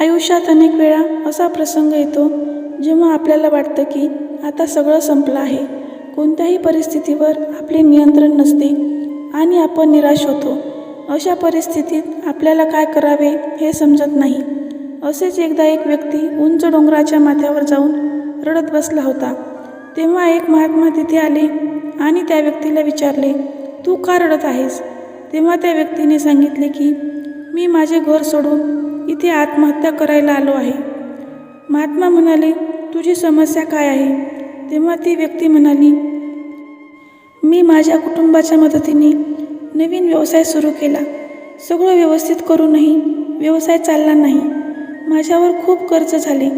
आयुष्यात अनेक वेळा असा प्रसंग येतो जेव्हा आपल्याला वाटतं की आता सगळं संपलं आहे. कोणत्याही परिस्थितीवर आपले नियंत्रण नसते आणि आपण निराश होतो. अशा परिस्थितीत आपल्याला काय करावे हे समजत नाही. असेच एकदा एक व्यक्ती उंच डोंगराच्या माथ्यावर जाऊन रडत बसला होता. तेव्हा एक महात्मा तिथे आले आणि त्या व्यक्तीला विचारले तू का रडत आहेस? तेव्हा त्या व्यक्तीने सांगितले की मी माझे घर सोडून इथे आत्महत्या करायला आलो आहे. महात्मा म्हणाले तुझी समस्या काय आहे? तेव्हा ती व्यक्ती म्हणाली मी माझ्या कुटुंबाच्या मदतीने नवीन व्यवसाय सुरू केला. सगळं व्यवस्थित करूनही व्यवसाय चालला नाही. माझ्यावर खूप कर्ज झाले.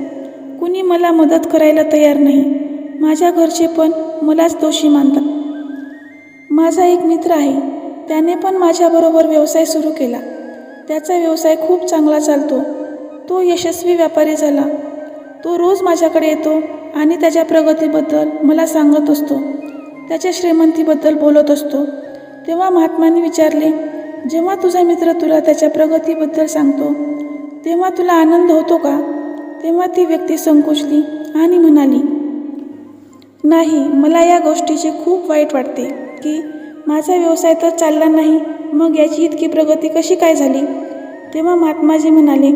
कुणी मला मदत करायला तयार नाही. माझ्या घरचे पण मलाच दोषी मानतात. माझा एक मित्र आहे. त्याने पण माझ्याबरोबर व्यवसाय सुरू केला. त्याचा व्यवसाय खूप चांगला चालतो. तो यशस्वी व्यापारी झाला. तो रोज माझ्याकडे येतो आणि त्याच्या प्रगतीबद्दल मला सांगत असतो. त्याच्या श्रीमंतीबद्दल बोलत असतो. तेव्हा महात्माने विचारले जेव्हा तुझा मित्र तुला त्याच्या प्रगतीबद्दल सांगतो तेव्हा तुला आनंद होतो का? तेव्हा ती व्यक्ती संकोचली आणि म्हणाली नाही मला या गोष्टीचे खूप वाईट वाटते की माझा व्यवसाय तर चालला नाही मग याची इतकी प्रगती कशी काय झाली? तेव्हा महात्माजी म्हणाले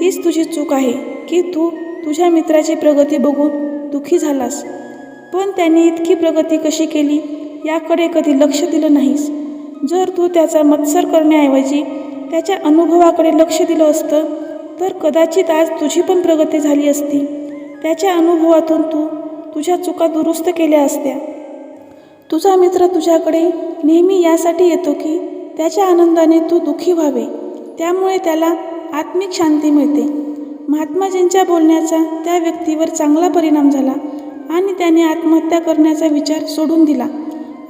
हीच तुझी चूक आहे की तू तुझ्या मित्राची प्रगती बघून दुःखी झालास. पण त्याने इतकी प्रगती कशी केली याकडे कधी लक्ष दिलं नाहीस. जर तू त्याचा मत्सर करण्याऐवजी त्याच्या अनुभवाकडे लक्ष दिलं असतं तर कदाचित आज तुझी पण प्रगती झाली असती. त्याच्या अनुभवातून तू तुझ्या चुका दुरुस्त केल्या असत्या. तुझा मित्र तुझ्याकडे नेहमी यासाठी येतो की त्याच्या आनंदाने तू दुःखी व्हावे. त्यामुळे त्याला आत्मिक शांती मिळते. महात्माजींच्या बोलण्याचा त्या व्यक्तीवर चांगला परिणाम झाला आणि त्याने आत्महत्या करण्याचा विचार सोडून दिला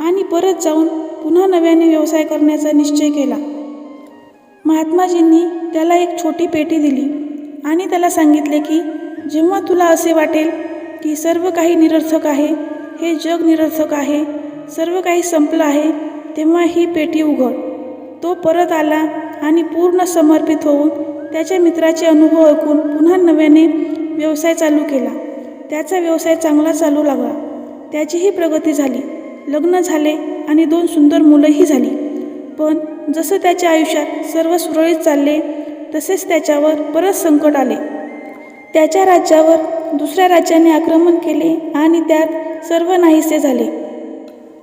आणि परत जाऊन पुन्हा नव्याने व्यवसाय करण्याचा निश्चय केला. महात्माजींनी त्याला एक छोटी पेटी दिली आणि त्याला सांगितले की जेव्हा तुला असे वाटेल की सर्व काही निरर्थक आहे हे जग निरर्थक आहे सर्व काही संपलं आहे तेव्हा ही पेटी उघड. तो परत आला आणि पूर्ण समर्पित होऊन त्याच्या मित्राचे अनुभव ऐकून पुन्हा नव्याने व्यवसाय चालू केला. त्याचा व्यवसाय चांगला चालू लागला. त्याचीही प्रगती झाली. लग्न झाले आणि दोन सुंदर मुलंही झाली. पण जसं त्याच्या आयुष्यात सर्व सुरळीत चालले तसेच त्याच्यावर परत संकट आले. त्याच्या राज्यावर दुसऱ्या राज्याने आक्रमण केले आणि त्यात सर्व नाहीसे झाले.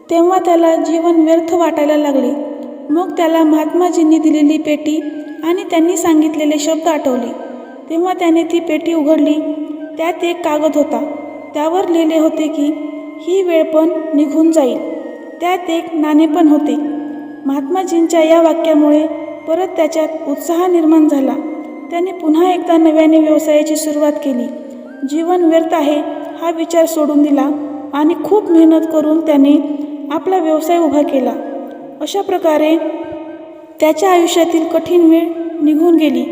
तेव्हा त्याला जीवन व्यर्थ वाटायला लागले. मग त्याला महात्माजींनी दिलेली पेटी आणि त्यांनी सांगितलेले शब्द आठवले. तेव्हा त्याने ती पेटी उघडली. त्यात एक कागद होता. त्यावर लिहिले होते की ही वेळ पण निघून जाईल. त्यात एक नाणे पण होते. महात्माजींच्या या वाक्यामुळे परत त्याच्यात उत्साह निर्माण झाला. त्याने पुन्हा एकदा नव्याने व्यवसायाची सुरुवात केली. जीवन व्यर्थ आहे हा विचार सोडून दिला आणि खूप मेहनत करून त्याने आपला व्यवसाय उभा केला. अशा प्रकारे त्याच्या आयुष्यातील कठीण वेळ निघून गेली.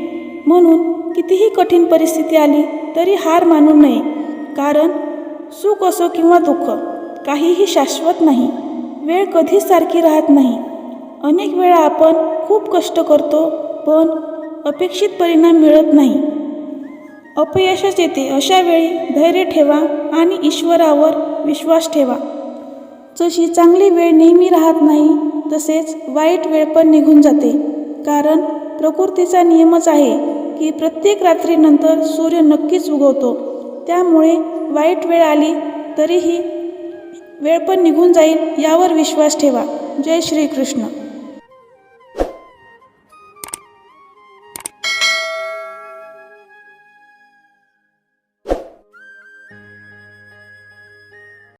म्हणून कितीही कठीण परिस्थिती आली तरी हार मानू नये. कारण सुख असो किंवा दुःख काहीही शाश्वत नाही. वेळ कधीच सारखी राहत नाही. अनेक वेळा आपण खूप कष्ट करतो पण अपेक्षित परिणाम मिळत नाही. अपयशच येते. अशा वेळी धैर्य ठेवा आणि ईश्वरावर विश्वास ठेवा. जशी चांगली वेळ नेहमी राहत नाही तसेच वाईट वेळ पण निघून जाते. कारण प्रकृतीचा नियमच आहे की प्रत्येक रात्रीनंतर सूर्य नक्कीच उगवतो. त्यामुळे वाईट वेळ आली तरीही वेळ पण निघून जाईल यावर विश्वास ठेवा. जय श्रीकृष्ण.